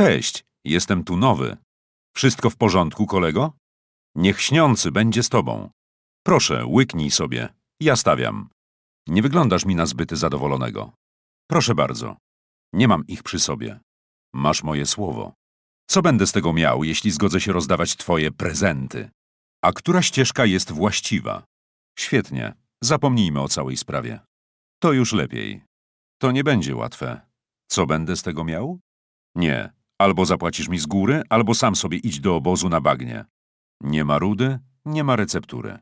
Cześć, jestem tu nowy. Wszystko w porządku, kolego? Niech śniący będzie z tobą. Proszę, łyknij sobie. Ja stawiam. Nie wyglądasz mi na zbyt zadowolonego. Proszę bardzo. Nie mam ich przy sobie. Masz moje słowo. Co będę z tego miał, jeśli zgodzę się rozdawać twoje prezenty? A która ścieżka jest właściwa? Świetnie. Zapomnijmy o całej sprawie. To już lepiej. To nie będzie łatwe. Co będę z tego miał? Nie. Albo zapłacisz mi z góry, albo sam sobie idź do obozu na bagnie. Nie ma rudy, nie ma receptury.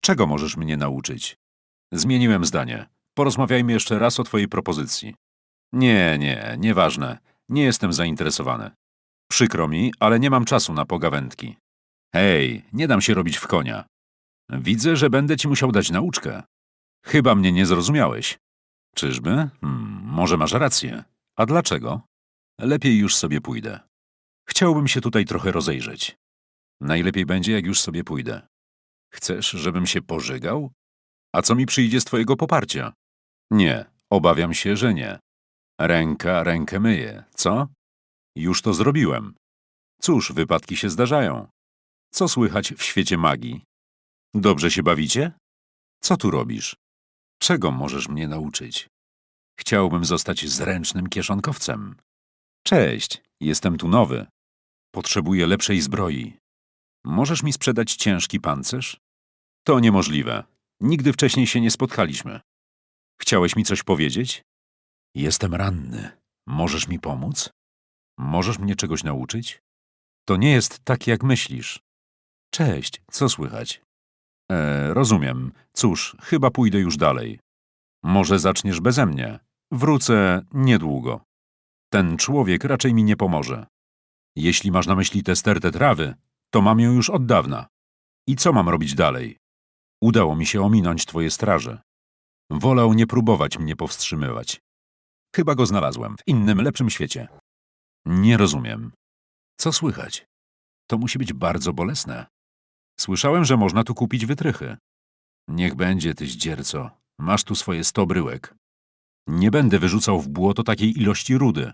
Czego możesz mnie nauczyć? Zmieniłem zdanie. Porozmawiajmy jeszcze raz o twojej propozycji. Nie, nie, nieważne. Nie jestem zainteresowany. Przykro mi, ale nie mam czasu na pogawędki. Hej, nie dam się robić w konia. Widzę, że będę ci musiał dać nauczkę. Chyba mnie nie zrozumiałeś. Czyżby? Hmm, może masz rację. A dlaczego? Lepiej już sobie pójdę. Chciałbym się tutaj trochę rozejrzeć. Najlepiej będzie, jak już sobie pójdę. Chcesz, żebym się pożygał? A co mi przyjdzie z twojego poparcia? Nie, obawiam się, że nie. Ręka rękę myje, co? Już to zrobiłem. Cóż, wypadki się zdarzają. Co słychać w świecie magii? Dobrze się bawicie? Co tu robisz? Czego możesz mnie nauczyć? Chciałbym zostać zręcznym kieszonkowcem. Cześć, jestem tu nowy. Potrzebuję lepszej zbroi. Możesz mi sprzedać ciężki pancerz? To niemożliwe. Nigdy wcześniej się nie spotkaliśmy. Chciałeś mi coś powiedzieć? Jestem ranny. Możesz mi pomóc? Możesz mnie czegoś nauczyć? To nie jest tak, jak myślisz. Cześć, co słychać? E, rozumiem. Cóż, chyba pójdę już dalej. Może zaczniesz beze mnie. Wrócę niedługo. Ten człowiek raczej mi nie pomoże. Jeśli masz na myśli tę stertę trawy, to mam ją już od dawna. I co mam robić dalej? Udało mi się ominąć twoje straże. Wolał nie próbować mnie powstrzymywać. Chyba go znalazłem w innym, lepszym świecie. Nie rozumiem. Co słychać? To musi być bardzo bolesne. Słyszałem, że można tu kupić wytrychy. Niech będzie, ty zdzierco. Masz tu swoje sto bryłek. Nie będę wyrzucał w błoto takiej ilości rudy.